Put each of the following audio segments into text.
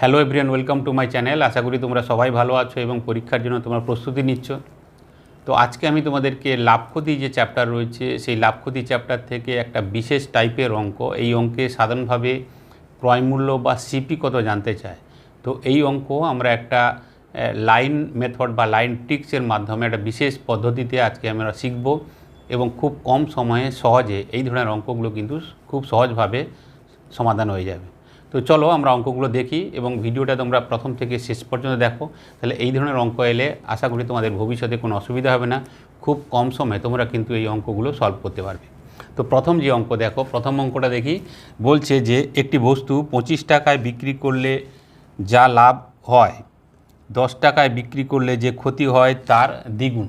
Hello everyone welcome to my channel আশা করি তোমরা সবাই ভালো আছো এবং পরীক্ষার জন্য তোমরা প্রস্তুতি নিচ্ছ। তো আজকে আমি তোমাদেরকে লাভ ক্ষতি যে চ্যাপ্টার রয়েছে, সেই লাভ ক্ষতি চ্যাপ্টার থেকে একটা বিশেষ টাইপের অঙ্ক। এই অঙ্কে সাধারণভাবে ক্রয়মূল্য বা সিপি কত জানতে চায়? তো এই অঙ্ক আমরা একটা লাইন মেথড বা লাইন ট্রিক্সের মাধ্যমে একটা বিশেষ পদ্ধতিতে আজকে আমরা শিখব এবং খুব কম সময়ে সহজে এই ধরনের অঙ্কগুলো কিন্তু খুব সহজভাবে সমাধান হয়ে যাবে। তো চলো আমরা অঙ্কগুলো দেখি এবং ভিডিওটা তোমরা প্রথম থেকে শেষ পর্যন্ত দেখো। তাহলে এই ধরনের অঙ্ক এলে আশা করি তোমাদের ভবিষ্যতে কোনো অসুবিধা হবে না। খুব কম সময়ে তোমরা কিন্তু এই অঙ্কগুলো সলভ করতে পারবে। তো প্রথম যে অঙ্ক দেখো, প্রথম অঙ্কটা দেখি। বলছে যে একটি বস্তু পঁচিশ টাকায় বিক্রি করলে যা লাভ হয়, দশ টাকায় বিক্রি করলে যে ক্ষতি হয় তার দ্বিগুণ।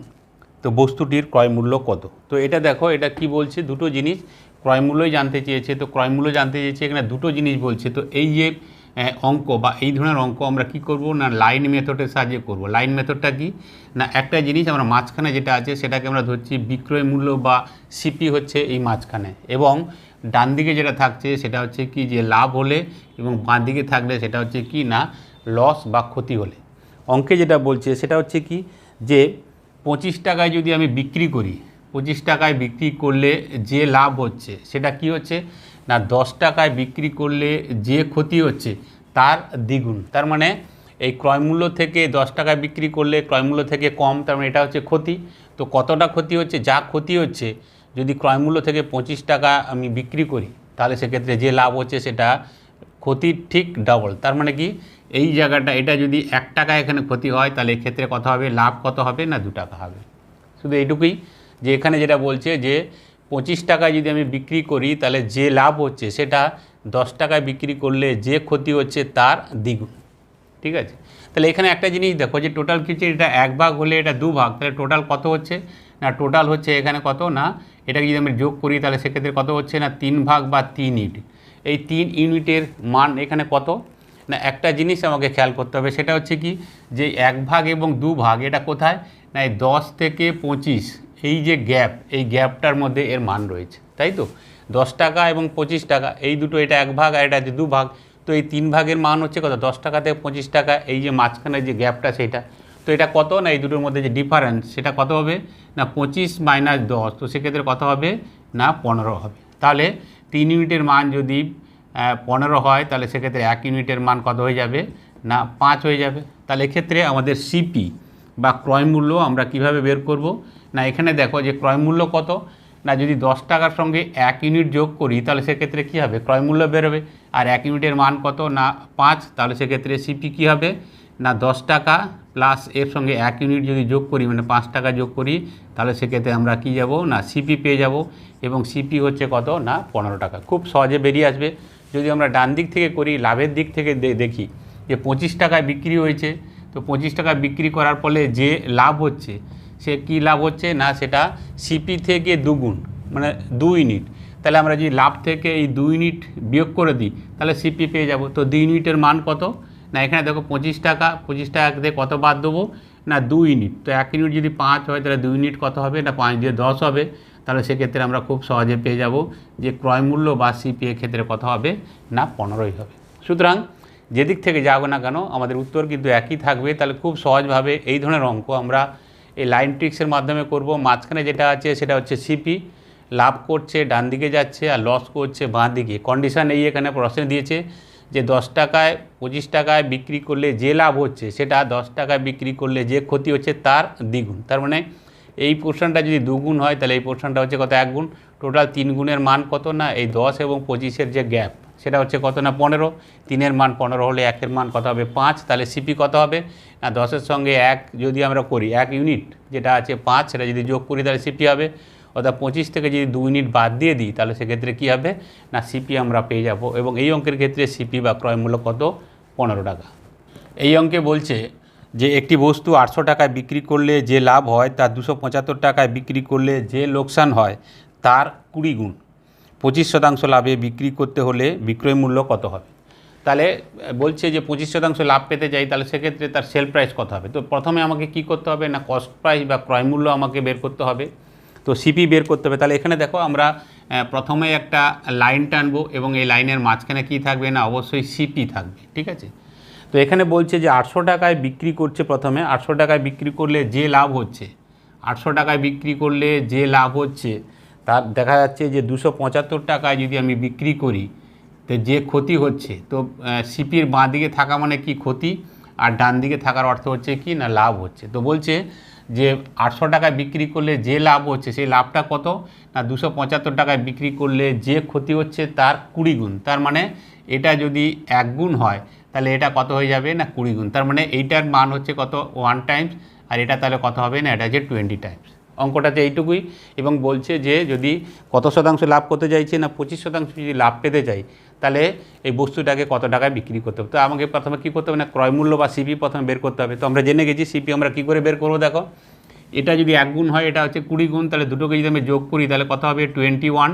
তো বস্তুটির ক্রয় মূল্য কত? তো এটা দেখো, এটা কি বলছে? দুটো জিনিস ক্রয় মূল্যই জানতে চেয়েছে। তো ক্রয় মূল্য জানতে চেয়েছে, এখানে দুটো জিনিস বলছে। তো এই যে অঙ্ক বা এই ধরনের অঙ্ক আমরা কি করব? না লাইন মেথডের সাহায্যে করব? লাইন মেথডটা কি? না একটা জিনিস আমরা মাঝখানে যেটা আছে, সেটাকে আমরা ধরছি বিক্রয় মূল্য বা সিপি হচ্ছে এই মাঝখানে। এবং ডান দিকে যেটা থাকছে, সেটা হচ্ছে কি যে লাভ হলে এবং বাঁ দিকে থাকলে সেটা হচ্ছে কি না লস বা ক্ষতি হলে। অঙ্কে যেটা বলছে, সেটা হচ্ছে কি যে পঁচিশ টাকায় যদি আমি বিক্রি করি পঁচিশ টাকায় বিক্রি করলে যে লাভ হচ্ছে, সেটা কি হচ্ছে? না, দশ টাকায় বিক্রি করলে যে ক্ষতি হচ্ছে, তার দ্বিগুণ। তার মানে এই ক্রয়মূল্য থেকে দশ টাকায় বিক্রি করলে ক্রয়মূল্য থেকে কম, তার মানে এটা হচ্ছে ক্ষতি। তো কতটা ক্ষতি হচ্ছে? যা ক্ষতি হচ্ছে, যদি ক্রয়মূল্য থেকে পঁচিশ টাকা আমি বিক্রি করি, তাহলে সেক্ষেত্রে যে লাভ হচ্ছে, সেটা ক্ষতির ঠিক ডাবল তার মানে কি? এই জায়গাটা, এটা যদি এক টাকা এখানে ক্ষতি হয়, তাহলে এক্ষেত্রে কত হবে? লাভ কত হবে? না, দু টাকা হবে। শুধু এইটুকুই। যে এখানে যেটা বলছে যে পঁচিশ টাকায় যদি আমি বিক্রি করি, তাহলে যে লাভ হচ্ছে সেটা দশ টাকায় বিক্রি করলে যে ক্ষতি হচ্ছে তার দ্বিগুণ। ঠিক আছে? তাহলে এখানে একটা জিনিস দেখো যে টোটাল কিছু এটা এক ভাগ হলে এটা দু ভাগ, তাহলে টোটাল কত হচ্ছে? না টোটাল হচ্ছে এখানে কত? না, এটাকে যদি আমি যোগ করি, তাহলে সেক্ষেত্রে কত হচ্ছে? না, তিন ভাগ বা তিন ইউনিট এই তিন ইউনিটের মান এখানে কত? না, একটা জিনিস আমাকে খেয়াল করতে হবে, সেটা হচ্ছে কি? যে এক ভাগ এবং দু ভাগ, এটা কোথায়? না, এই দশ থেকে পঁচিশ এই যে গ্যাপ, এই গ্যাপটার মধ্যে এর মান রয়েছে, তাই তো? দশ টাকা এবং পঁচিশ টাকা, এই দুটো এটা এক ভাগ আর এটা হচ্ছে দু ভাগ। তো এই তিন ভাগের মান হচ্ছে কত? দশ টাকা থেকে পঁচিশ টাকা, এই যে মাঝখানে যে গ্যাপটা সেটা। তো এটা কত না এই দুটোর মধ্যে যে ডিফারেন্স সেটা কত হবে? না পঁচিশ মাইনাস দশ, তো সেক্ষেত্রে কত হবে? না পনেরো হবে। তাহলে তিন ইউনিটের মান যদি পনেরো হয়, তাহলে সেক্ষেত্রে এক ইউনিটের মান কত হয়ে যাবে? না পাঁচ হয়ে যাবে। তাহলে এক্ষেত্রে আমাদের সিপি বা ক্রয় মূল্য আমরা কীভাবে বের করব? না, এখানে দেখো যে ক্রয় মূল্য কত? না, যদি দশ টাকার সঙ্গে এক ইউনিট যোগ করি, তাহলে সেক্ষেত্রে কী হবে? ক্রয় মূল্য বেরোবে। আর এক ইউনিটের মান কত? না, পাঁচ, তাহলে সেক্ষেত্রে সিপি কী হবে? না, দশ টাকা প্লাস এর সঙ্গে এক ইউনিট যদি যোগ করি মানে পাঁচ টাকা যোগ করি, তাহলে সেক্ষেত্রে আমরা কি যাব? না সিপি পেয়ে যাব। এবং সিপি হচ্ছে কত? না, পনেরো টাকা। খুব সহজে বেরিয়ে আসবে। যদি আমরা ডান দিক থেকে করি, লাভের দিক থেকে দেখি যে পঁচিশ টাকায় বিক্রি হয়েছে। তো পঁচিশ টাকা বিক্রি করার ফলে যে লাভ হচ্ছে সে কি লাভ হচ্ছে? না, সেটা সিপি থেকে দুগুণ মানে দু ইউনিট। তাহলে আমরা যদি লাভ থেকে এই দু ইউনিট বিয়োগ করে দিই, তাহলে সিপি পেয়ে যাব। তো দুই ইউনিটের মান কত? না, এখানে দেখো পঁচিশ টাকা পঁচিশ টাকা দিয়ে কত বাদ দেবো? না দু ইউনিট। তো এক ইউনিট যদি পাঁচ হয়, তাহলে দুই ইউনিট কত হবে? না, পাঁচ দিয়ে দশ হবে। তাহলে সেক্ষেত্রে আমরা খুব সহজে পেয়ে যাব যে ক্রয় মূল্য বা সিপি এর ক্ষেত্রে কত হবে? না, পনেরোই হবে। সুতরাং যেদিক থেকে যাব না কেন, আমাদের উত্তর কিন্তু একই থাকবে। তাহলে খুব সহজভাবে এই ধরনের অঙ্ক আমরা এই লাইন ট্রিক্সের মাধ্যমে করব। মাঝখানে যেটা আছে, সেটা হচ্ছে সিপি লাভ করছে, ডান দিকে যাচ্ছে আর লস করছে বাঁ দিকে। কন্ডিশান এই এখানে প্রশ্নে দিয়েছে যে দশ টাকায়, পঁচিশ টাকায় বিক্রি করলে যে লাভ হচ্ছে, সেটা দশ টাকায় বিক্রি করলে যে ক্ষতি হচ্ছে তার দ্বিগুণ। তার মানে এই পোর্শনটা যদি দুগুণ হয়, তাহলে এই পোর্শনটা হচ্ছে কত? এক গুণ টোটাল তিন গুণের মান কত না? এই দশ এবং পঁচিশের যে গ্যাপ সেটা হচ্ছে কত না পনেরো? তিনের মান পনেরো হলে একের মান কত হবে? পাঁচ। তাহলে সিপি কত হবে? না, দশের সঙ্গে এক যদি আমরা করি, এক ইউনিট যেটা আছে পাঁচ, সেটা যদি যোগ করি তাহলে সিপি হবে। অর্থাৎ পঁচিশ থেকে যদি দু ইউনিট বাদ দিয়ে দিই, তাহলে সেক্ষেত্রে কী হবে? না সিপি আমরা পেয়ে যাব। এবং এই অঙ্কের ক্ষেত্রে সিপি বা ক্রয় মূল্য কত? পনেরো টাকা। এই অঙ্কে বলছে যে একটি বস্তু আটশো টাকায় বিক্রি করলে যে লাভ হয়, তার দুশো পঁচাত্তর টাকায় বিক্রি করলে যে লোকসান হয়, তার কুড়ি গুণ। পঁচিশ শতাংশ লাভে বিক্রি করতে হলে বিক্রয় মূল্য কত হবে? তাহলে বলছে যে পঁচিশ শতাংশ লাভ পেতে চাই, তাহলে সেক্ষেত্রে তার সেল প্রাইস কত হবে? তো প্রথমে আমাকে কি করতে হবে না কস্ট প্রাইস বা ক্রয় মূল্য আমাকে বের করতে হবে? তো সিপি বের করতে হবে। তাহলে এখানে দেখো আমরা প্রথমে একটা লাইন টানবো এবং এই লাইনের মাঝখানে কি থাকবে না? অবশ্যই সিপি থাকবে, ঠিক আছে? তো এখানে বলছে যে আটশো টাকায় বিক্রি করছে প্রথমে। আটশো টাকায় বিক্রি করলে যে লাভ হচ্ছে? আটশো টাকায় বিক্রি করলে যে লাভ হচ্ছে? তার দেখা যাচ্ছে যে দুশো পঁচাত্তর টাকায় যদি আমি বিক্রি করি, তো যে ক্ষতি হচ্ছে, তো সিপির বাঁ দিকে থাকা মানে কি ক্ষতি? আর ডান দিকে থাকার অর্থ হচ্ছে কি না লাভ হচ্ছে? তো বলছে যে আটশো টাকায় বিক্রি করলে যে লাভ হচ্ছে, সেই লাভটা কত? না, দুশো পঁচাত্তর টাকায় বিক্রি করলে যে ক্ষতি হচ্ছে তার কুড়ি গুণ। তার মানে এটা যদি এক গুণ হয়, তাহলে এটা কত হয়ে যাবে? না, কুড়ি গুণ। তার মানে এইটার মান হচ্ছে কত? ওয়ান টাইমস আর এটা তাহলে কত হবে? না, এটা হচ্ছে টোয়েন্টি টাইমস অঙ্কটাতে এইটুকুই এবং বলছে যে যদি কত শতাংশ লাভ করতে চাইছে না পঁচিশ শতাংশ যদি লাভ পেতে চাই, তাহলে এই বস্তুটাকে কত টাকায় বিক্রি করতে হবে? তো আমাকে প্রথমে কী করতে হবে না, ক্রয় মূল্য বা সিপি প্রথমে বের করতে হবে। তো আমরা জেনে গেছি সিপি আমরা কী করে বের করব দেখো? এটা যদি এক গুণ হয়, এটা হচ্ছে কুড়ি গুণ, তাহলে দুটোকে যদি আমি যোগ করি, তাহলে কত হবে? টোয়েন্টি ওয়ান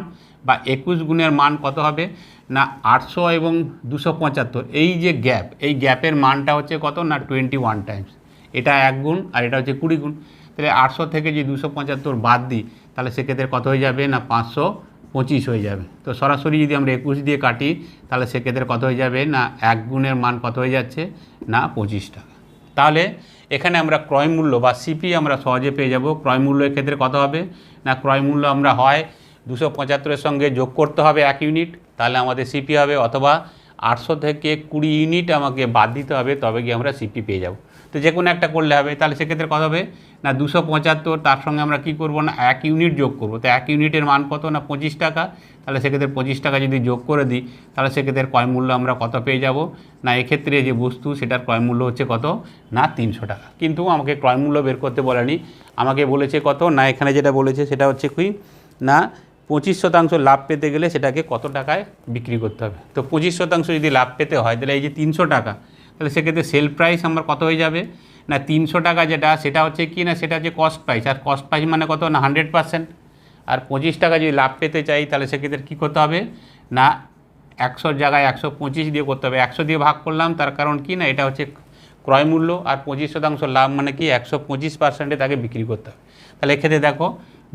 বা একুশ গুণের মান কত হবে? না, আটশো এবং দুশো পঁচাত্তর। এই যে গ্যাপ এই গ্যাপের মানটা হচ্ছে কত? না টোয়েন্টি ওয়ান টাইমস এটা এক গুণ আর এটা হচ্ছে কুড়ি গুণ। তাহলে আটশো থেকে যে দুশো পঁচাত্তর বাদ দিই, তাহলে সেক্ষেত্রে কত হয়ে যাবে না পাঁচশো পঁচিশ হয়ে যাবে। তো সরাসরি যদি আমরা একুশ দিয়ে কাটি, তাহলে সেক্ষেত্রে কত হয়ে যাবে না এক গুণের মান কত হয়ে যাচ্ছে? না পঁচিশ টাকা। তাহলে এখানে আমরা ক্রয় মূল্য বা সিপি আমরা সহজে পেয়ে যাব। ক্রয় মূল্যের ক্ষেত্রে কত হবে? না ক্রয় মূল্য আমরা হয় দুশো পঁচাত্তরের সঙ্গে যোগ করতে হবে এক ইউনিট, তাহলে আমাদের সিপি হবে অথবা আটশো থেকে কুড়ি ইউনিট আমাকে বাদ দিতে হবে, তবে গিয়ে আমরা সিপি পেয়ে যাব। তো যে কোনো একটা করলে হবে। তাহলে সেক্ষেত্রে কত হবে? না, দুশো পঁচাত্তর, তার সঙ্গে আমরা কি করব না, এক ইউনিট যোগ করব। তো এক ইউনিটের মান কত? না, পঁচিশ টাকা। তাহলে সেক্ষেত্রে পঁচিশ টাকা যদি যোগ করে দিই, তাহলে সেক্ষেত্রে ক্রয় মূল্য আমরা কত পেয়ে যাব? না, এক্ষেত্রে যে বস্তু, সেটার ক্রয় মূল্য হচ্ছে কত? না, তিনশো টাকা। কিন্তু আমাকে ক্রয় মূল্য বের করতে বলেনি। আমাকে বলেছে কত? না, এখানে যেটা বলেছে, সেটা হচ্ছে কি? না, পঁচিশ শতাংশ লাভ পেতে গেলে সেটাকে কত টাকায় বিক্রি করতে হবে? তো পঁচিশ শতাংশ যদি লাভ পেতে হয়, তাহলে এই যে তিনশো টাকা তাহলে সেক্ষেত্রে সেল প্রাইস আমার কত হয়ে যাবে? না, তিনশো টাকা যেটা, সেটা হচ্ছে কি না, সেটা হচ্ছে কস্ট প্রাইস আর কস্ট প্রাইস মানে কত? না হান্ড্রেড পার্সেন্ট আর পঁচিশ টাকা যদি লাভ পেতে চাই, তাহলে সেক্ষেত্রে কী করতে হবে? না, একশোর জায়গায় একশো পঁচিশ দিয়ে করতে হবে। একশো দিয়ে ভাগ করলাম, তার কারণ কি না, এটা হচ্ছে ক্রয় মূল্য, আর পঁচিশ শতাংশ লাভ মানে কি? একশো পঁচিশ পার্সেন্টে তাকে বিক্রি করতে হবে। তাহলে এক্ষেত্রে দেখো,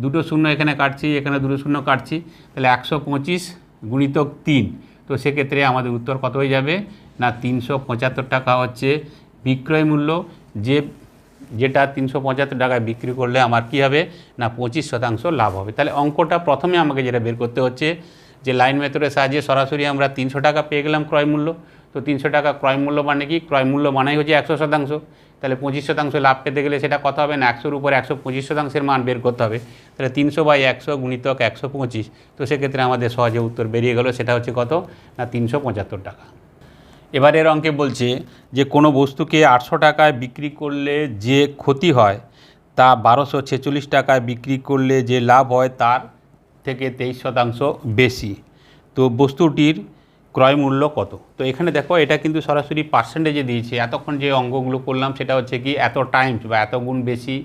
দুটো শূন্য এখানে কাটছি, এখানে দুটো শূন্য কাটছি, তাহলে একশো পঁচিশ গুণিতক তিন। তো সেক্ষেত্রে আমাদের উত্তর কত হয়ে যাবে? না, তিনশো পঁচাত্তর টাকা হচ্ছে বিক্রয় মূল্য। যে, যেটা তিনশো পঁচাত্তর টাকায় বিক্রি করলে আমার কি হবে? না, পঁচিশ শতাংশ লাভ হবে। তাহলে অঙ্কটা প্রথমে আমাকে যেটা বের করতে হচ্ছে, যে লাইন মেথডের সাহায্যে সরাসরি আমরা তিনশো টাকা পেয়ে গেলাম ক্রয় মূল্য। তো তিনশো টাকা ক্রয় মূল্য মানে কি? ক্রয় মূল্য মানেই হচ্ছে একশো শতাংশ। তাহলে পঁচিশ শতাংশ লাভ পেতে গেলে সেটা কত হবে না? একশোর উপর একশো পঁচিশ শতাংশের মান বের করতে হবে। তাহলে তিনশো বাই একশো গুণিতক একশো পঁচিশ। তো সেক্ষেত্রে আমাদের সহজে উত্তর বেরিয়ে গেল, সেটা হচ্ছে কত? না, তিনশো পঁচাত্তর টাকা। এবারের অঙ্কে বলছে যে, কোনো বস্তুকে আটশো টাকায় বিক্রি করলে যে ক্ষতি হয়, তা বারোশো ছেচল্লিশ টাকায় বিক্রি করলে যে লাভ হয়, তার থেকে তেইশ শতাংশ বেশি। তো বস্তুটির ক্রয় মূল্য কত? তো এখানে দেখো, এটা কিন্তু সরাসরি পার্সেন্টেজে দিয়েছে। এতক্ষণ যে অঙ্কগুলো করলাম, সেটা হচ্ছে কি, এত টাইমস বা এত গুণ বেশি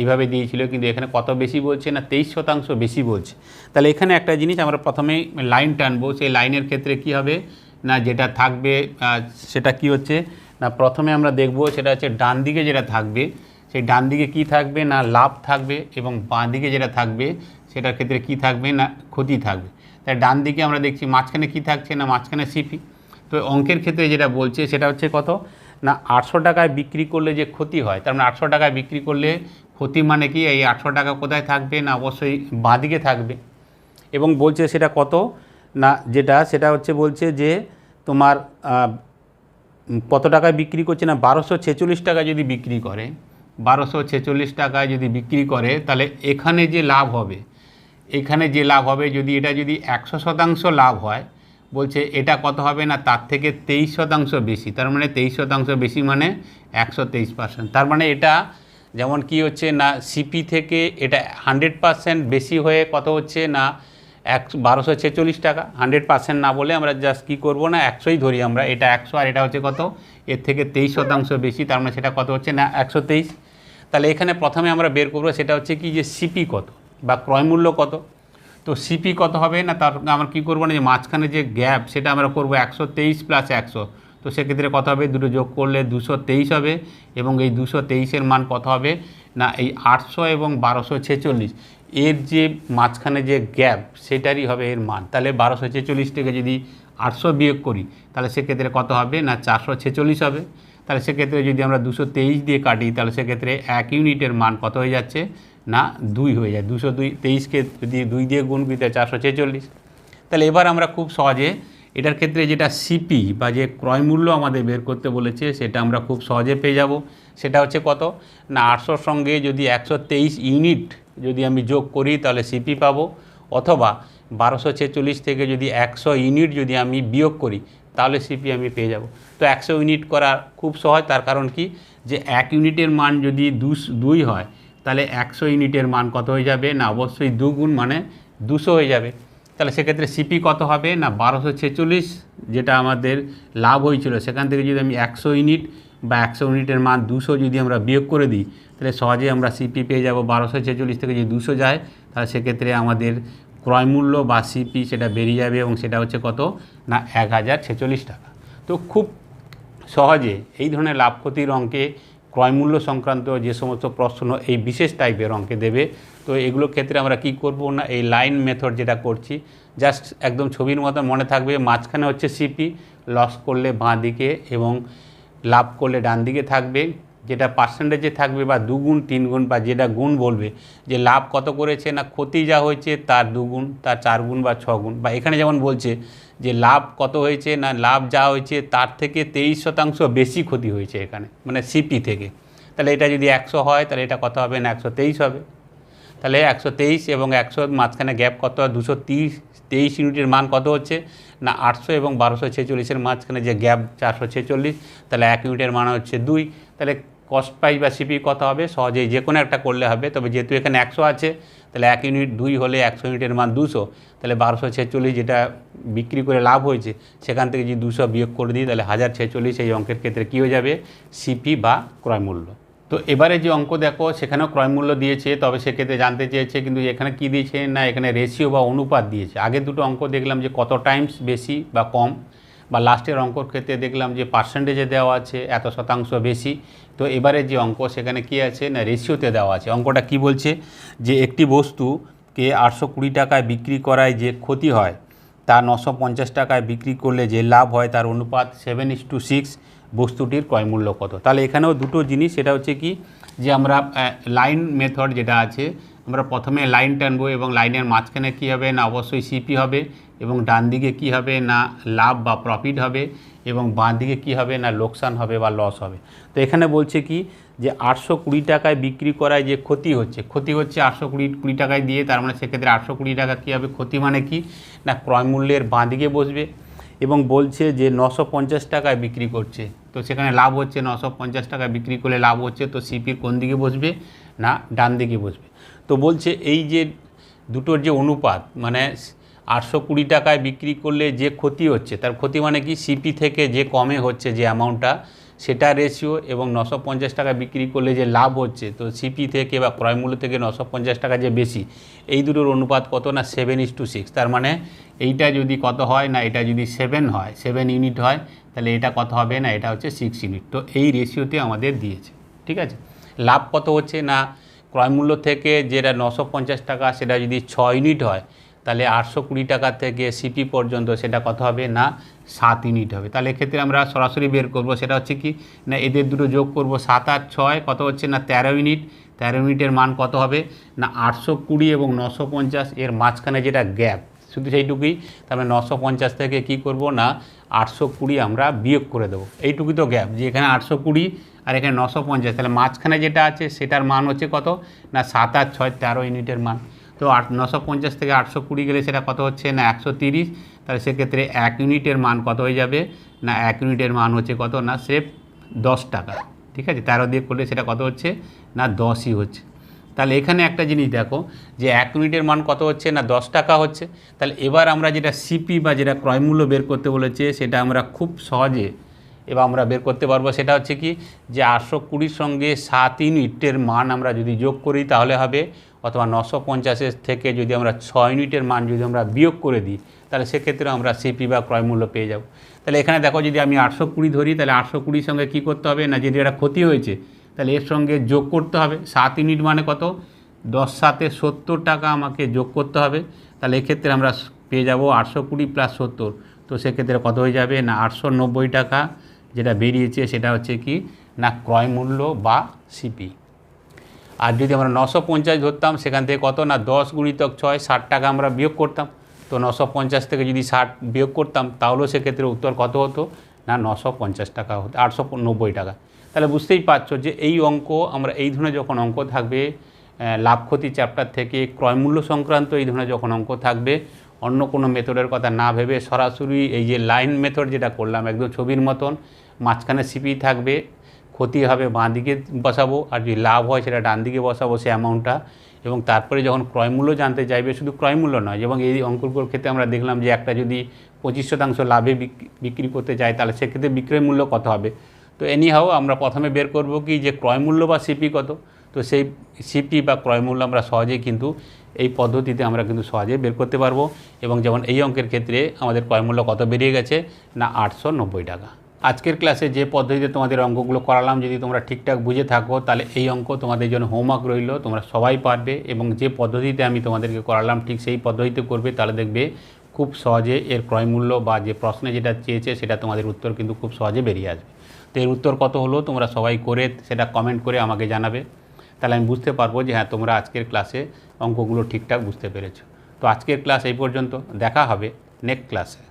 এইভাবে দিয়েছিল, কিন্তু এখানে কত বেশি বলছে না, তেইশ শতাংশ বেশি বলছে। তাহলে এখানে একটা জিনিস আমরা প্রথমেই লাইন টানবো, সেই লাইনের ক্ষেত্রে কি হবে? না, যেটা থাকবে সেটা কি হচ্ছে? না, প্রথমে আমরা দেখব, সেটা হচ্ছে ডান দিকে যেটা থাকবে, সেই ডান দিকে কি থাকবে? না, লাভ থাকবে, এবং বাঁ দিকে যেটা থাকবে, সেটার ক্ষেত্রে কি থাকবে? না, ক্ষতি থাকবে। তাই ডান দিকে আমরা দেখছি মাঝখানে কি থাকছে না মাঝখানে সিপি তো অঙ্কের ক্ষেত্রে যেটা বলছে, সেটা হচ্ছে কত? না, আটশো টাকায় বিক্রি করলে যে ক্ষতি হয়, তার মানে আটশো টাকায় বিক্রি করলে ক্ষতি মানে কি? এই আটশো টাকা কোথায় থাকবে? না, অবশ্যই বাঁদিকে থাকবে। এবং বলছে সেটা কত? না, যেটা, সেটা হচ্ছে বলছে যে তোমার কত টাকায় বিক্রি করছে? না, বারোশো ছেচল্লিশ টাকা যদি বিক্রি করে, বারোশো ছেচল্লিশ টাকায় যদি বিক্রি করে, তাহলে এখানে যে লাভ হবে এখানে যে লাভ হবে, যদি এটা যদি একশো শতাংশ লাভ হয়, বলছে এটা কত হবে না, তার থেকে তেইশ শতাংশ বেশি, তার মানে তেইশ শতাংশ বেশি মানে একশো তেইশ পার্সেন্ট তার মানে এটা যেমন কি হচ্ছে না সিপি থেকে এটা হান্ড্রেড পার্সেন্ট বেশি হয়ে কত হচ্ছে না, এক বারোশো ছেচল্লিশ টাকা। হান্ড্রেড পার্সেন্ট না বলে আমরা জাস্ট কী করব না, একশোই ধরি আমরা, এটা একশো আর এটা হচ্ছে কত? এর থেকে তেইশ শতাংশ বেশি, তার মানে সেটা কত হচ্ছে না, একশো তেইশ। তাহলে এখানে প্রথমে আমরা বের করব, সেটা হচ্ছে কি যে সিপি কত? বা ক্রয় মূল্য কত? তো সিপি কত হবে না তার, আমরা কী করব না যে মাঝখানে যে গ্যাপ সেটা আমরা করব একশো তেইশ প্লাস একশো। তো সেক্ষেত্রে কত হবে? দুটো যোগ করলে দুশো তেইশ হবে এবং এই দুশো তেইশের মান কত হবে? না, এই আটশো এবং বারোশো ছেচল্লিশ। এর যে মাঝখানে যে গ্যাপ সেটারই হবে এর মান। তাহলে বারোশো ছেচল্লিশ থেকে যদি আটশো বিয়োগ করি, তাহলে সেক্ষেত্রে কত হবে? না, চারশো ছেচল্লিশ হবে। তাহলে সেক্ষেত্রে যদি আমরা দুশো তেইশ দিয়ে কাটি, তাহলে সেক্ষেত্রে এক ইউনিটের মান কত হয়ে যাচ্ছে? না, দুই হয়ে যায়। দুশো দুই, তেইশকে যদি দুই দিয়ে গুণ করি, তাহলে চারশো ছেচল্লিশ। তাহলে এবার আমরা খুব সহজে এটার ক্ষেত্রে যেটা সিপি বা যে ক্রয় মূল্য আমাদের বের করতে বলেছে, সেটা আমরা খুব সহজে পেয়ে যাব। সেটা হচ্ছে কত? না, আটশোর সঙ্গে যদি একশো তেইশ ইউনিট যদি আমি যোগ করি, তাহলে সিপি পাবো। অথবা বারোশো ছেচল্লিশ থেকে যদি একশো ইউনিট যদি আমি বিয়োগ করি, তাহলে সিপি আমি পেয়ে যাব। তো একশো ইউনিট করা খুব সহজ। তার কারণ কি? যে এক ইউনিটের মান যদি দুই হয় তাহলে একশো ইউনিটের মান কত হয়ে যাবে? না, অবশ্যই দুগুণ মানে দুশো হয়ে যাবে। তাহলে সেক্ষেত্রে সিপি কত হবে? না, বারোশো ছেচল্লিশ, যেটা আমাদের লাভ হয়েছিল। সেখান থেকে যদি আমি একশো ইউনিট বা একশো ইউনিটের মান দুশো যদি আমরা বিয়োগ করে দিই, তাহলে সহজে আমরা সিপি পেয়ে যাব বারোশো ছেচল্লিশ থেকে যদি দুশো যায়, তাহলে সেক্ষেত্রে আমাদের ক্রয়মূল্য বা সিপি সেটা বেরিয়ে যাবে এবং সেটা হচ্ছে কত? না, এক হাজার ছেচল্লিশ টাকা। তো খুব সহজে এই ধরনের লাভ ক্ষতির অঙ্কে ক্রয়মূল্য সংক্রান্ত যে সমস্ত প্রশ্ন এই বিশেষ টাইপের অঙ্কে দেবে, তো এগুলোর ক্ষেত্রে আমরা কি করব না, এই লাইন মেথড যেটা করছি জাস্ট একদম ছবির মতো মনে থাকবে, মাঝখানে হচ্ছে সিপি লস করলে বাঁ দিকে এবং লাভ করলে ডান দিকে থাকবে। যেটা পার্সেন্টেজে থাকবে বা দুগুণ তিন গুণ বা যেটা গুণ বলবে, যে লাভ কত করেছে না ক্ষতি যা হয়েছে তার দুগুণ, তার চার গুণ বা ছগুণ। বা এখানে যেমন বলছে যে লাভ কত হয়েছে না লাভ যা হয়েছে তার থেকে তেইশ শতাংশ বেশি ক্ষতি হয়েছে এখানে মানে সিপি থেকে। তাহলে এটা যদি একশো হয়, তাহলে এটা কত হবে না একশো তেইশ হবে? তাহলে একশো তেইশ এবং একশো মাঝখানে গ্যাপ কত হয়? দুশো তিরিশ, তেইশ ইউনিটের মান কত হচ্ছে? না আটশো এবং বারোশো ছেচল্লিশের মাঝখানে যে গ্যাপ চারশো ছেচল্লিশ, তাহলে এক ইউনিটের মান হচ্ছে দুই। তাহলে কস্ট প্রাইস বা সিপি কত হবে? সহজেই যে কোনো একটা করলে হবে। তবে যেহেতু এখানে একশো আছে, তাহলে এক ইউনিট দুই হলে একশো ইউনিটের মান দুশো। তাহলে বারোশো ছেচল্লিশ যেটা বিক্রি করে লাভ হয়েছে, সেখান থেকে যদি দুশো বিয়োগ করে দিই, তাহলে হাজার ছেচল্লিশ এই অঙ্কের ক্ষেত্রে কী হয়ে যাবে? সিপি বা ক্রয় মূল্য। তো এবারে যে অঙ্ক দেখো, সেখানেও ক্রয় মূল্য দিয়েছে, তবে সেক্ষেত্রে জানতে চেয়েছে কিন্তু এখানে কি দিয়েছে না, এখানে রেশিও বা অনুপাত দিয়েছে। আগের দুটো অঙ্ক দেখলাম যে কত টাইমস বেশি বা কম। বা লাস্টের অঙ্কর ক্ষেত্রে দেখলাম যে পার্সেন্টেজে দেওয়া আছে, এত শতাংশ বেশি। তো এবারে যে অঙ্ক, সেখানে কি আছে? না রেশিওতে দেওয়া আছে। অঙ্কটা কি বলছে? যে একটি বস্তুকে আটশো কুড়ি টাকায় বিক্রি করায় যে ক্ষতি হয়, তা নশো পঞ্চাশ টাকায় বিক্রি করলে যে লাভ হয়, তার অনুপাত সেভেন ইস টু সিক্স বস্তুটির ক্রয়মূল্য কত? তাহলে এখানেও দুটো জিনিস, সেটা হচ্ছে কি? যে আমরা লাইন মেথড যেটা আছে আমরা প্রথমে লাইন টানবো এবং লাইনের মাঝখানে কী হবে না অবশ্যই সিপি হবে এবং ডান দিকে কী হবে না লাভ বা প্রফিট হবে এবং বাঁ দিকে কী হবে না লোকসান হবে বা লস হবে। তো এখানে বলছে কি যে আটশো কুড়ি টাকায় বিক্রি করায় যে ক্ষতি হচ্ছে ক্ষতি হচ্ছে আটশো কুড়ি কুড়ি টাকায় দিয়ে তার মানে সেক্ষেত্রে আটশো কুড়ি টাকা কী হবে, ক্ষতি মানে কি? না ক্রয়মূল্যের বাঁ দিকে বসবে এবং বলছে যে নশো পঞ্চাশ টাকায় বিক্রি করছে। তো সেখানে লাভ হচ্ছে, নশো পঞ্চাশ টাকায় বিক্রি করলে লাভ হচ্ছে, তো সিপির কোন দিকে বসবে? না ডান দিকে বসবে। তো বলছে এই যে দুটোর যে অনুপাত মানে আটশো কুড়ি টাকায় বিক্রি করলে যে ক্ষতি হচ্ছে, তার ক্ষতি মানে কি? সিপি থেকে যে কমে হচ্ছে যে অ্যামাউন্টটা সেটা রেশিও এবং নশো পঞ্চাশ টাকা বিক্রি করলে যে লাভ হচ্ছে, তো সিপি থেকে বা ক্রয়মূল্য থেকে নশো পঞ্চাশ টাকা যে বেশি, এই দুটোর অনুপাত কত না? সেভেন ইস টু সিক্স তার মানে এইটা যদি কত হয় না, এটা যদি সেভেন হয় সেভেন ইউনিট হয়, তাহলে এটা কত হবে না? এটা হচ্ছে সিক্স ইউনিট তো এই রেশিওতে আমাদের দিয়েছে, ঠিক আছে? লাভ কত হচ্ছে না? ক্রয়মূল্য থেকে যেটা নশো পঞ্চাশ টাকা, সেটা যদি ছ ইউনিট হয়, তাহলে আটশো কুড়ি টাকা থেকে সিপি পর্যন্ত সেটা কত হবে? না, সাত ইউনিট হবে। তাহলে এক্ষেত্রে আমরা সরাসরি বের করব। সেটা হচ্ছে কি, না, এদের দুটো যোগ করব সাত আর ছয়, কত হচ্ছে? না, তেরো ইউনিট। তেরো ইউনিটের মান কত হবে? না, আটশো কুড়ি এবং নশো পঞ্চাশ, এর মাঝখানে যেটা গ্যাপ, শুধু সেইটুকুই। তারপরে নশো পঞ্চাশ থেকে কি করব? না, আটশো কুড়ি আমরা বিয়োগ করে দেবো। এইটুকুই তো গ্যাপ। যে এখানে আটশো কুড়ি আর এখানে নশো পঞ্চাশ। তাহলে মাঝখানে যেটা আছে, সেটার মান হচ্ছে কত? না, সাত আর ছয় তেরো ইউনিটের মান। তো আট, নশো পঞ্চাশ থেকে আটশো কুড়ি গেলে সেটা কত হচ্ছে? না, একশো তিরিশ। তাহলে সেক্ষেত্রে এক ইউনিটের মান কত হয়ে যাবে? না, এক ইউনিটের মান হচ্ছে কত? না, সেফ দশ টাকা। ঠিক আছে? তেরো দিয়ে করলে সেটা কত হচ্ছে? না, দশই হচ্ছে। তাহলে এখানে একটা জিনিস দেখো, যে এক ইউনিটের মান কত হচ্ছে? না, দশ টাকা হচ্ছে। তাহলে এবার আমরা যেটা সিপি বা যেটা ক্রয়মূল্য বের করতে বলেছে, সেটা আমরা খুব সহজে এবার আমরা বের করতে পারব। সেটা হচ্ছে কি যে আটশো কুড়ির সঙ্গে সাত ইউনিটের মান আমরা যদি যোগ করি তাহলে হবে অথবা নশো পঞ্চাশের থেকে যদি আমরা ছয় ইউনিটের মান যদি আমরা বিয়োগ করে দিই, তাহলে সেক্ষেত্রে আমরা সিপি বা ক্রয়মূল্য পেয়ে যাব। তাহলে এখানে দেখো যদি আমি আটশো কুড়ি ধরি, তাহলে আটশো কুড়ির সঙ্গে কী করতে হবে? না, যদি এটা ক্ষতি হয়েছে, তাহলে এর সঙ্গে যোগ করতে হবে। সাত ইউনিট মানে কত? দশ সাতে সত্তর টাকা আমাকে যোগ করতে হবে। তাহলে এক্ষেত্রে আমরা পেয়ে যাব আটশো কুড়ি প্লাস সত্তর। তো সেক্ষেত্রে কত হয়ে যাবে? না, আটশো নব্বই টাকা। যেটা বেরিয়েছে সেটা হচ্ছে কি না ক্রয় মূল্য বা সিপি আর যদি আমরা নশো পঞ্চাশ ধরতাম, সেখান থেকে কত? না দশ গুণিতক ছয়, ষাট টাকা আমরা বিয়োগ করতাম। তো নশো পঞ্চাশ থেকে যদি ষাট বিয়োগ করতাম, তাহলেও সেক্ষেত্রে উত্তর কত হতো? না নশো পঞ্চাশ টাকা হতো, আটশো নব্বই টাকা। তাহলে বুঝতেই পারছ যে এই অঙ্ক, আমরা এই ধরনের যখন অঙ্ক থাকবে লাভ ক্ষতি চ্যাপ্টার থেকে ক্রয়মূল্য সংক্রান্ত এই ধরনের যখন অঙ্ক থাকবে অন্য কোনো মেথডের কথা না ভেবে সরাসরি এই যে লাইন মেথড যেটা করলাম, একদম ছবির মতন, মাঝখানে সিপি থাকবে, ক্ষতি হবে বাঁ দিকে বসাবো, আর যদি লাভ হয় সেটা ডান দিকে বসাবো সে অ্যামাউন্টটা এবং তারপরে যখন ক্রয়মূল্য জানতে চাইবে, শুধু ক্রয়মূল্য নয়, এবং এই অঙ্কগুলোর ক্ষেত্রে আমরা দেখলাম যে একটা যদি পঁচিশ শতাংশ লাভে বিক- বিক্রি করতে চাই তাহলে সেক্ষেত্রে বিক্রয় মূল্য কত হবে? তো এনিহাও আমরা প্রথমে বের করব কি যে ক্রয়মূল্য বা সিপি কত? তো সেই সিপি বা ক্রয়মূল্য আমরা সহজেই কিন্তু এই পদ্ধতিতে আমরা কিন্তু সহজে বের করতে পারব এবং যেমন এই অঙ্কের ক্ষেত্রে আমাদের ক্রয়মূল্য কত বেরিয়ে গেছে? না, আটশো নব্বই টাকা। আজকের ক্লাসে যে পদ্ধতিতে তোমাদের অঙ্কগুলো করালাম, যদি তোমরা ঠিকঠাক বুঝে থাকো, তাহলে এই অঙ্ক তোমাদের জন্য হোমওয়ার্ক রইল। তোমরা সবাই পারবে এবং যে পদ্ধতিতে আমি তোমাদেরকে করালাম, ঠিক সেই পদ্ধতিতে করবে, তাহলে দেখবে খুব সহজে এর ক্রয়মূল্য বা যে প্রশ্নে যেটা চেয়েছে, সেটা তোমাদের উত্তর কিন্তু খুব সহজে বেরিয়ে আসবে। তো এর উত্তর কত হলো? তোমরা সবাই করে সেটা কমেন্ট করে আমাকে জানাবে। তাহলে আমি বুঝতে পারব যে হ্যাঁ তোমরা আজকের ক্লাসে অঙ্কগুলো ঠিকঠাক বুঝতে পেরেছ। তো আজকের ক্লাস এই পর্যন্ত, দেখা হবে নেক্সট ক্লাসে